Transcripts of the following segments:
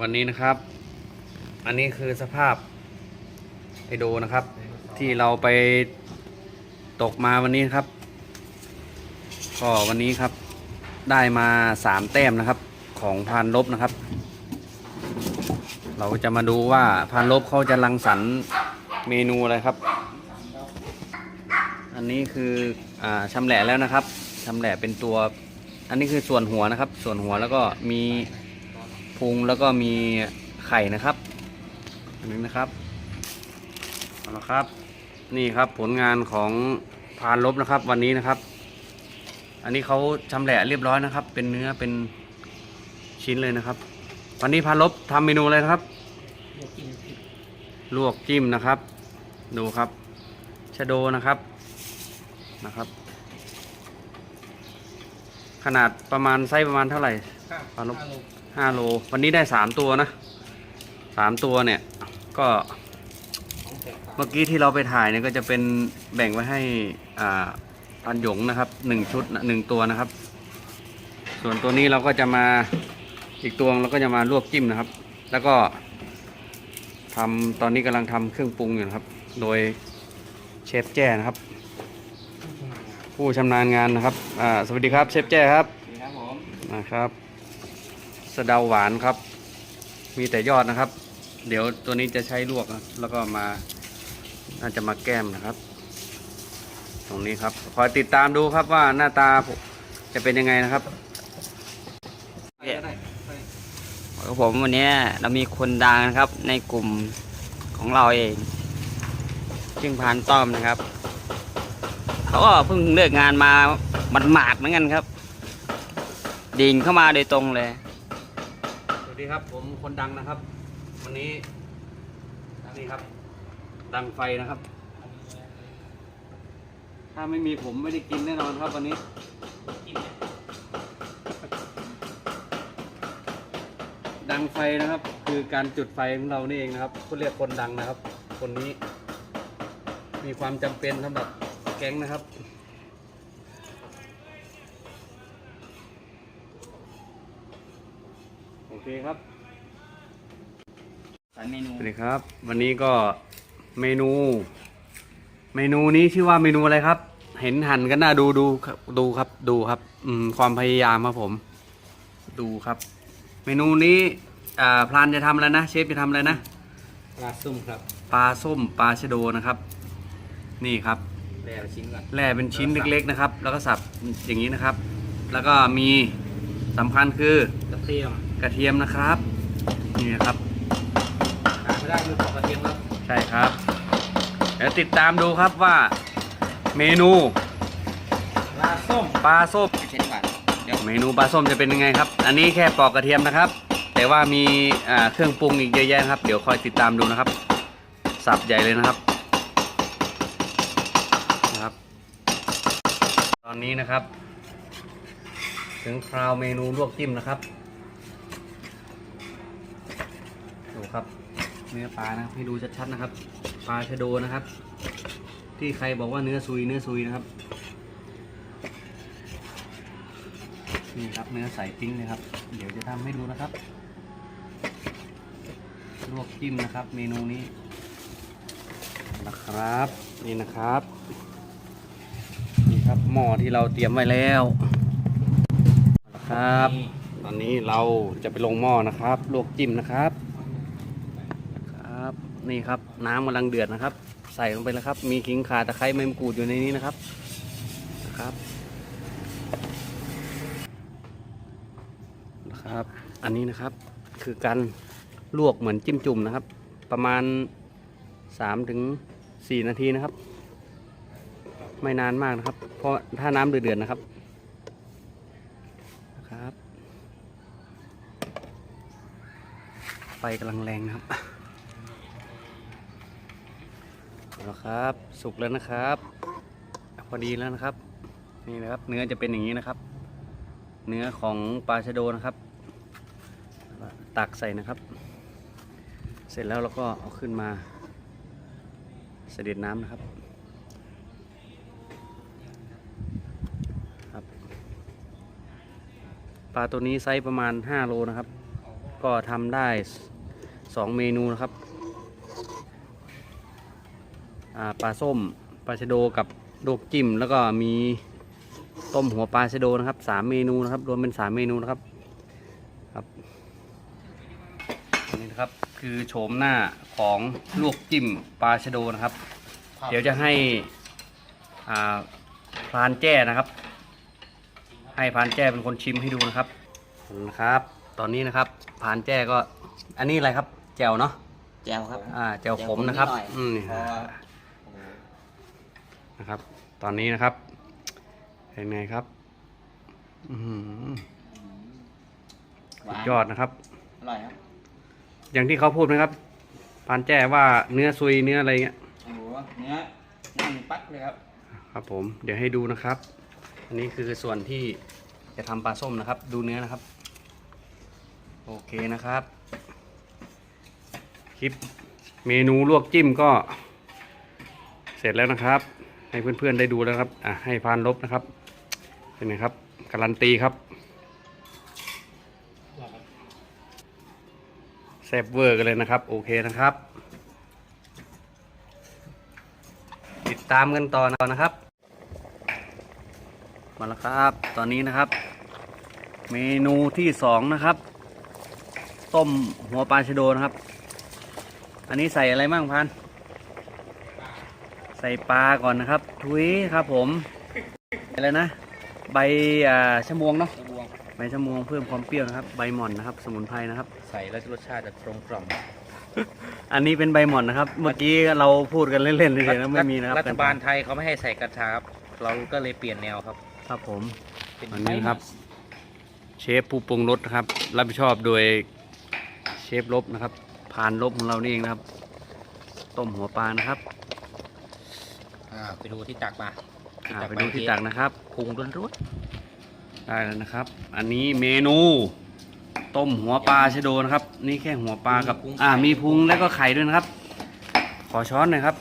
วันนี้นะครับ อันนี้คือสภาพไอโดนะครับ ที่เราไปตกมาวันนี้ครับ ก็วันนี้ครับได้มาสามแต้มนะครับ ของพานลบนะครับ เราจะมาดูว่าพานลบเขาจะรังสรรค์เมนูอะไรครับ อันนี้คืออ่าชำแหละแล้วนะครับชำแหละเป็นตัว อันนี้คือส่วนหัวนะครับ ส่วนหัวแล้วก็มี พุงแล้วก็มีไข่นะครับอันนี้นะครับเอาละครับ นี่ครับผลงานของพานลบนะครับ วันนี้นะครับ อันนี้เขาชำแหละเรียบร้อยนะครับ เป็นเนื้อเป็นชิ้นเลยนะครับ วันนี้พานลบทำเมนูอะไรนะครับลวกจิ้มนะครับ ดูครับชะโดนะครับนะครับ ขนาดประมาณไซส์ประมาณเท่าไหร่ปลาลบ ห้าโล วันนี้ได้สามตัวนะสามตัวเนี่ย ก็เมื่อกี้ที่เราไปถ่ายเนี่ยก็จะเป็นแบ่งไว้ให้อ่าพันหยงนะครับหนึ่งชุดหนึ่งตัวนะครับ ส่วนตัวนี้เราก็จะมาอีกตัวเราก็จะมาลวกจิ้มนะครับ แล้วก็ทำตอนนี้กำลังทำเครื่องปรุงอยู่นะครับ โดยเชฟแจ้นะครับ ผู้ชำนาญงานนะครับอ่าสวัสดีครับเชฟแจ้ครับครับผมนะครับ สะเดาหวานครับ มีแต่ยอดนะครับ เดี๋ยวตัวนี้จะใช้ลวกแล้วก็มาน่าจะมาแก้มนะครับ ตรงนี้ครับคอยติดตามดูครับว่าหน้าตาจะเป็นยังไงนะครับครับผมวันนี้เรามีคนดังนะครับในกลุ่มของเราเองซึ่งพานต้อมนะครับเขาก็เพิ่งเลิกงานมาหมาดๆเหมือนกันครับดิ่งเข้ามาโดยตรงเลย วัสดีครับ ผมคนดังนะครับ วันนี้นี่ครับ ดังไฟนะครับ ถ้าไม่มีผมไม่ได้กินแน่นอนครับวันนี้ดังไฟนะครับ คือการจุดไฟของเรานี่เองนะครับเขาเรียกคนดังนะครับ คนนี้ มีความจำเป็นสำหรับแก๊งนะครับ เคครับสายเมนูสวัสดีครับ วันนี้ก็เมนู เมนูนี้ชื่อว่าเมนูอะไรครับ เห็นหันกันหน้าดูดูครับดูครับดูครับ อืมความพยายามครับผม ดูครับ เมนูนี้อ่าพลานจะทำอะไรนะเชฟจะทำอะไรนะปลาซุ่มครับปลาส้มปลาชะโดนะครับ นี่ครับ แล้วชิ้นก่อนแล่เป็นชิ้นเล็กๆนะครับ แล้วก็สับอย่างนี้นะครับ แล้วก็มีสำคัญคือกระเทียมกระเทียมนะครับ นี่นะครับขาดไม่ได้คือของกระเทียมครับใช่ครับเดี๋ยวติดตามดูครับว่า เมนูปลาส้มปลาส้มเช่นกันเดี๋ยวเมนูปลาส้มจะเป็นยังไงครับ อันนี้แค่ปอกกระเทียมนะครับ แต่ว่ามีอ่าเครื่องปรุงอีกเยอะแยะนะครับ เดี๋ยวคอยติดตามดูนะครับ สับใหญ่เลยนะครับนะครับ ตอนนี้นะครับ ถึงคราวเมนูลวกจิ้มนะครับ ดู ครับเนื้อปลานะครับให้ดูชัดๆนะครับ ปลาชะโดนะครับ ที่ใครบอกว่าเนื้อซุยเนื้อซุยนะครับนี่ครับเนื้อใสปิ้งเลยครับ เดี๋ยวจะทำให้ดูนะครับลวกจิ้มนะครับ เมนูนี้นะครับ นี่นะครับนี่ครับหม้อที่เราเตรียมไว้แล้วนะครับ ตอนนี้เราจะไปลงหม้อนะครับ ลวกจิ้มนะครับ นี่ครับ น้ำกำลังเดือดนะครับ ใส่ลงไปแล้วครับ มีขิงข่าตะไคร้ใบมะกรูดอยู่ในนี้นะครับนะครับนะครับ อันนี้นะครับคือการลวกเหมือนจิ้มจุ่มนะครับ ประมาณ3ถึง4นาทีนะครับ ไม่นานมากนะครับ เพราะถ้าน้ำเดือดๆนะครับนะครับ ไฟกำลังแรงนะครับ เอาละครับ สุกแล้วนะครับ พอดีแล้วนะครับ นี่นะครับ เนื้อจะเป็นอย่างนี้นะครับ เนื้อของปลาชะโดนะครับ ตักใส่นะครับ เสร็จแล้วเราก็เอาขึ้นมาเสด็จน้ำนะครับครับปลาตัวนี้ไซส์ประมาณ 5 โลนะครับ ก็ทำได้สองเมนูนะครับอ่า ปลาส้มปลาชะโดกับลูกจิ้ม แล้วก็มีต้มหัวปลาชะโดนะครับสามเมนูนะครับรวมเป็นสามเมนูนะครับครับอันนี้นะครับคือโฉมหน้าของลวกจิ้มปลาชะโดนะครับ เดี๋ยวจะให้อ่าพรานแจ้นะครับ ให้พรานแจ้เป็นคนชิมให้ดูนะครับนะครับ ตอนนี้นะครับพรานแจ้ก็อันนี้อะไรครับแจ่วเนาะแจวครับอ่าแจ่วขมนะครับแจ่วขมนิดหน่อยอืม เพราะว่าโอ้โห นะครับ ตอนนี้นะครับเป็นไงครับอื้อหือหวานยอดนะครับ อร่อยครับ อย่างที่เขาพูดไหมครับพรานแจ้ว่าเนื้อซุยเนื้ออะไรเงี้ยโอ้โหเนื้อนั่นปักเลยครับ ครับผม เดี๋ยวให้ดูนะครับ อันนี้คือส่วนที่จะทำปลาส้มนะครับ ดูเนื้อนะครับ โอเคนะครับ คลิปเมนูลวกจิ้มก็ เสร็จแล้วนะครับ ให้เพื่อนๆได้ดูแล้วครับอะให้พานลบนะครับเป็นไงครับการันตีครับแซบเวอร์กันเลยนะครับ โอเคนะครับ ติดตามกันต่อนะครับ มาแล้วครับ ตอนนี้นะครับ เมนูที่สองนะครับ ต้มหัวปลาชะโดนะครับ อันนี้ใส่อะไรบ้างพัน ส่ปลาก่อนนะครับ ทุยครับผมอะไรนะ ใบอ่าชะมวงเนาะกระบวงใบชะมวงเพิ่มความเปรี้ยวนะครับ ใบหม่อนนะครับ สมุนไพรนะครับ ใส่แล้วรสชาติจะตรงกล่อมอันนี้เป็นใบหม่อนนะครับ เมื่อกี้เราพูดกันเล่นๆเฉยๆนะไม่มีนะครับรัฐบาลไทยเขาไม่ให้ใส่กระชาครับเราก็เลยเปลี่ยนแนวครับ ครับผมเป็นอันนี้ครับ เชฟผู้ปรุงรสนะครับ รับผิดชอบโดยเชฟลบนะครับผ่านลบของเรานี่เองนะครับ ต้มหัวปลานะครับ อ่าไปดูที่ตักมาอ่าไปดูที่ตักนะครับพุงรุ่นได้แล้วนะครับ อันนี้เมนู ต้มหัวปลาชะโดนะครับ นี่แค่หัวปลากับ อ่า มีพุงแล้วก็ไข่ด้วยนะครับ ขอช้อนหน่อยครับ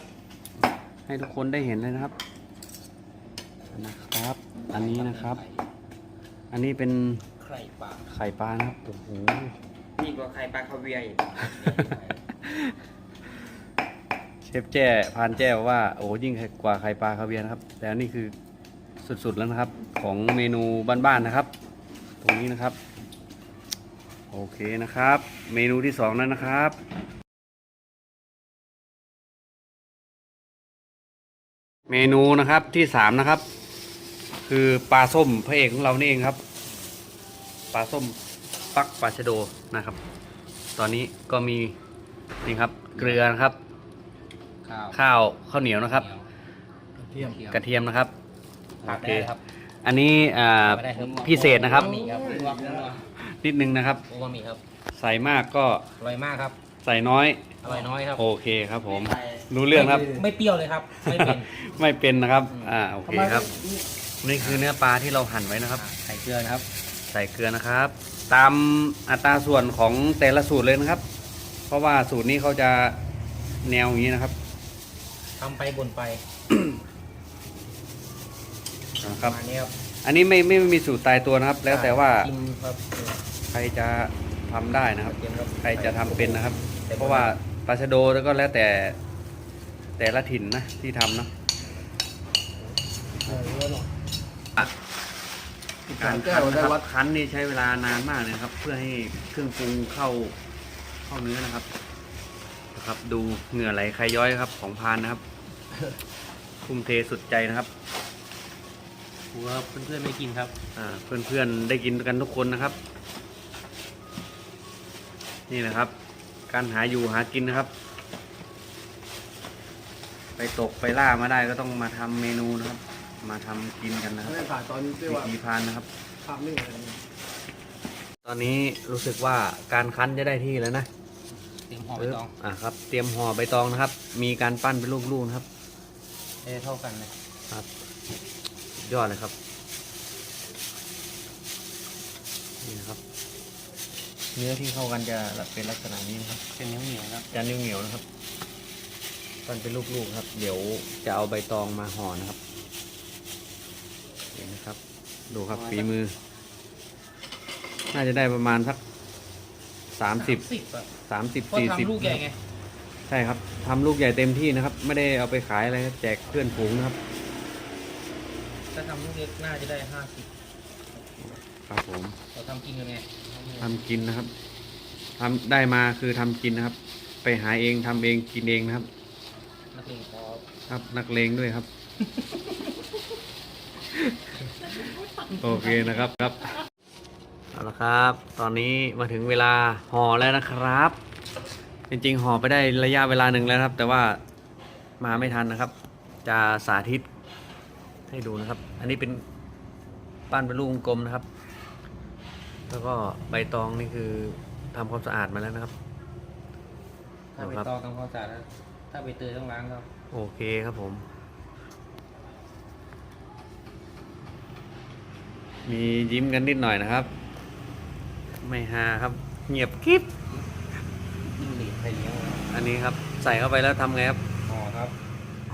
ให้ทุกคนได้เห็นเลยนะครับ นะครับ อันนี้นะครับ อันนี้เป็นไข่ปลาไข่ปลานะครับโอ้โหนี่กว่าไข่ปลาคาเวียร์อีกเชฟแจ้พานแจ้บอกว่าโอ้ยิ่งกว่าไข่ปลาคาเวียนครับ แต่อันนี้คือสุดๆแล้วนะครับ ของเมนูบ้านๆนะครับ ตรงนี้นะครับ โอเคนะครับ เมนูที่สองนั้นนะครับเมนูนะครับที่สามนะครับ คือปลาส้มพระเอกของเรานี่เองครับปลาส้มปักปลาชะโดนะครับ ตอนนี้ก็มีนี่ครับเกลือนะครับ ข้าวข้าวข้าวเหนียวนะครับเทียมกระเทียมนะครับผักโอเคได้ครับ อันนี้อ่าไม่ได้ครับพิเศษนะครับมีครับนัวนัวนิดนึงนะครับ โอ้บะหมี่ครับใส่มากก็อร่อยมากครับใส่น้อย อร่อยน้อยครับ โอเคครับผม รู้เรื่องครับ ไม่เปรี้ยวเลยครับ ไม่เป็น ไม่เป็นนะครับ อ่า โอเคครับ นี่คือเนื้อปลาที่เราหั่นไว้นะครับ ใส่เกลือนะครับ ใส่เกลือนะครับ ตามอัตราส่วนของแต่ละสูตรเลยนะครับ เพราะว่าสูตรนี้เขาจะแนวอย่างนี้นะครับ ทำไปบนไปนะคปรัระบ มาณนี้ครับอันนี้ไม่ไม่ไม่มีสูตรตายตัวนะครับ แล้วแต่ว่าชิมครับใครจะทำได้นะครับ เตรียมครับใครจะทำเป็นนะครับ เพราะว่าปลาชะโดแล้วก็แล้วแต่แต่ละถิ่นนะที่ทำเนาะการคั้นนะครับคั้นนี่ใช้เวลานานมากเลยนะครับ เพื่อให้เครื่องปรุงเข้าเข้าเนื้อนะครับนะครับ ดูเหงื่อไหลใครย้อยครับของพานนะครับ ทุ่มเทสุดใจนะครับหัวเพื่อนๆไม่กินครับ อ่า เพื่อนๆได้กินกันทุกคนนะครับ นี่นะครับ การหาอยู่หากินนะครับ ไปตกไปล่ามาได้ก็ต้องมาทำเมนูนะครับ มาทำกินกันนะครับไม่ผ่านตอนนี้ด้วยวิว่าธีพานนะครับภาพนิ่งอะไรเนี่ยตอนนี้รู้สึกว่าการคั้นจะได้ที่แล้วนะ เตรียมห่อใบตอง อ่าครับ เตรียมห่อใบตองนะครับ มีการปั้นเป็นลูกๆนะครับ ให้เท่ากันเลยครับสุดยอดเลยครับ นี่นะครับ เนื้อที่เข้ากันจะเป็นลักษณะนี้นะครับเป็นเหนียวๆครับจะเหนียวๆนะครับปั้นเป็นลูกๆครับ เดี๋ยวจะเอาใบตองมาห่อนะครับเห็นนะครับ ดูครับฝีมือ น่าจะได้ประมาณสักสามสิบสิบอะสามสิบเพราะสี่สิบทำลูกใหญ่ไง ใช่ครับทำลูกใหญ่เต็มที่นะครับ ไม่ได้เอาไปขายอะไรแจกเพื่อนฝูงนะครับ ถ้าทำลูกเล็กน่าจะได้ห้าสิบครับผมเราทำกินกันไงทำกินนะครับทำได้มาคือทำกินนะครับ ไปหาเองทำเองกินเองนะครับ นักเลงพอครับนักเลงด้วยครับ โอเคนะครับครับเอาละครับ ตอนนี้มาถึงเวลาห่อแล้วนะครับ จริงๆห่อไปได้ระยะเวลาหนึ่งแล้วนะครับ แต่ว่ามาไม่ทันนะครับ จะสาธิตให้ดูนะครับ อันนี้เป็นปั้นเป็นลูกกลมนะครับ แล้วก็ใบตองนี่คือทำความสะอาดมาแล้วนะครับ ถ้าไปตองทำความสะอาดแล้วถ้าไปเตยต้องล้างครับ โอเคครับผม มียิ้มกันนิดหน่อยนะครับ ไม่ฮาครับ เงียบกริบ จิ้งหรีดไทยเลี้ยงอันนี้ครับใส่เข้าไปแล้วทำไงครับห่อครับ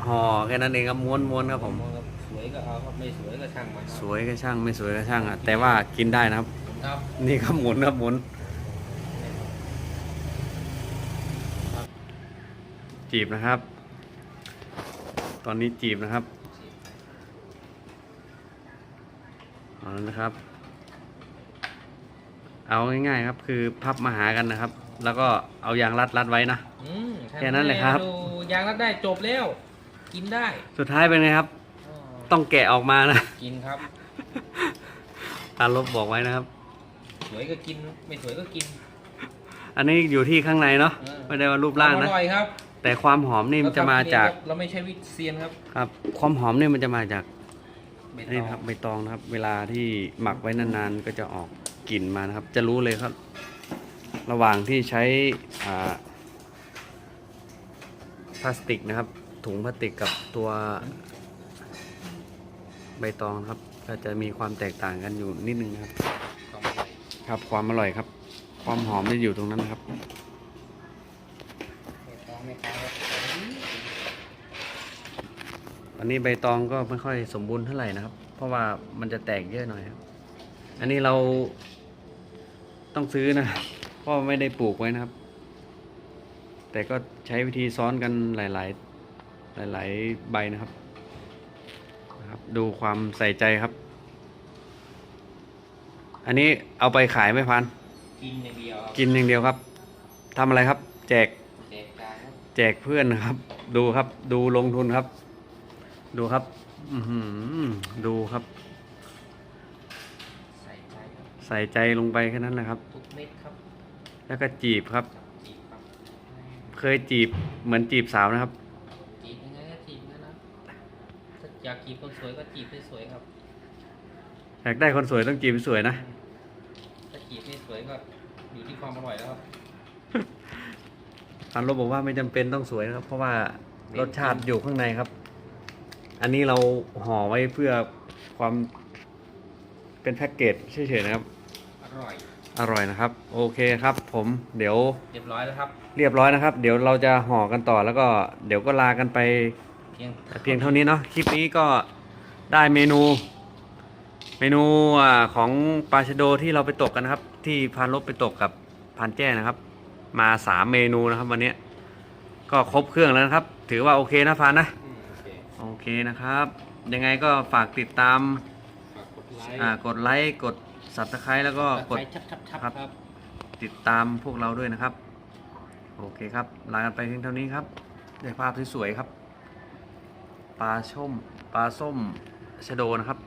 ห่อแค่นั้นเองครับม้วนม้วนๆครับผมครับสวยก็เอาครับไม่สวยก็ช่างมันคสรับวยก็ช่างไม่สวยก็ช่างอะแต่ว่ากินได้นะครับ ครับ นี่ครับหมุนครับหมุนจีบนะครับ ตอนนี้จีบนะครับเอาแล้วนะครับ เอาง่ายๆครับ คือพับมาหากันนะครับ แล้วก็เอายางรัดรัดไว้นะ อืมแค่นั้นเลยครับ ดูยางรัดได้จบแล้ว กินได้สุดท้ายเป็นไงครับ อ๋อต้องแกะออกมานะ กินครับ ตาลบบอกไว้นะครับ สวยก็กิน ไม่สวยก็กิน อันนี้อยู่ที่ข้างในเนาะ เออ ไม่ได้ว่ารูปร่างอนะร่อยครับแต่ความหอมนี่มันจะมาจาก เราไม่ใช่วิเซียนครับครับ ความหอมนี่มันจะมาจากใบตนี่อง นะครับใบตองนะครับ เวลาที่หมักไว้นานๆ ก็จะออกกลิ่นมานะครับ จะรู้เลยครับ ระหว่างที่ใช้พลาสติกนะครับ ถุงพลาสติกกับตัวใบตองครับ ก็จะมีความแตกต่างกันอยู่นิดนึงนะครับ ครับความอร่อยครับ ความหอมจะอยู่ตรงนั้นนะครับอันนี้ใบตองก็ไม่ค่อยสมบูรณ์เท่าไหร่นะครับ เพราะว่ามันจะแตกเยอะหน่อยครับ อันนี้เราต้องซื้อนะะไม่ได้ปลูกไว้นะครับ แต่ก็ใช้วิธีซ้อนกันหลาย ๆ หลาย ๆ ใบนะครับนะครับ ดูความใส่ใจครับ อันนี้เอาไปขายไหม่พันกินอย่างเดียวครับกินอย่างเดียวครับทำอะไรครับ แจกแจกจ่ายครับแจกเพื่อนนะครับ ดูครับ ดูลงทุนครับ ดูครับอือหือดูครับ ใส่ใจครับใส่ใจลงไปแค่นั้นแหละครับ ทุกเม็ดครับ แล้วก็จีบครับ จีบครับเคยจีบเหมือนจีบสาวนะครับ จีบยังไงก็จีบนั่นนะถ้าอยากจีบคนสวยก็จีบให้สวยครับ อยากได้คนสวยต้องจีบสวยนะ ถ้าจีบไม่สวยก็อยู่ที่ความอร่อยแล้วครับ พันลบบอกว่าไม่จำเป็นต้องสวยนะครับ เพราะว่ารสชาติอยู่ข้างในครับ อันนี้เราห่อไว้เพื่อความเป็นแพ็กเกจเฉยๆนะครับ อร่อย อร่อยนะครับ โอเคครับ ผมเดี๋ยวเรียบร้อยแล้วครับ เรียบร้อยนะครับ เดี๋ยวเราจะห่อกันต่อแล้วก็เดี๋ยวก็ลากันไปเพียงแต่เพียงเท่านี้เนาะคลิปนี้ก็ได้เมนู เมนูอ่าของปลาชะโดที่เราไปตกกันนะครับ ที่พานลบไปตกกับพานแจ้นะครับ มาสามเมนูนะครับ วันนี้ก็ครบเครื่องแล้วนะครับ ถือว่าโอเคนะพานนะอืมโอเคโอเคนะครับ ยังไงก็ฝากติดตามฝากกดไลค์อ่ากด ไลค์กด subscribe แล้วก็กดชับชับชับครัครับบติดตามพวกเราด้วยนะครับ โอเคครับ ลากันไปเพียงเท่านี้ครับ ได้ภาพสวยๆครับ ปลาส้มปลาส้มชะโดนะครับ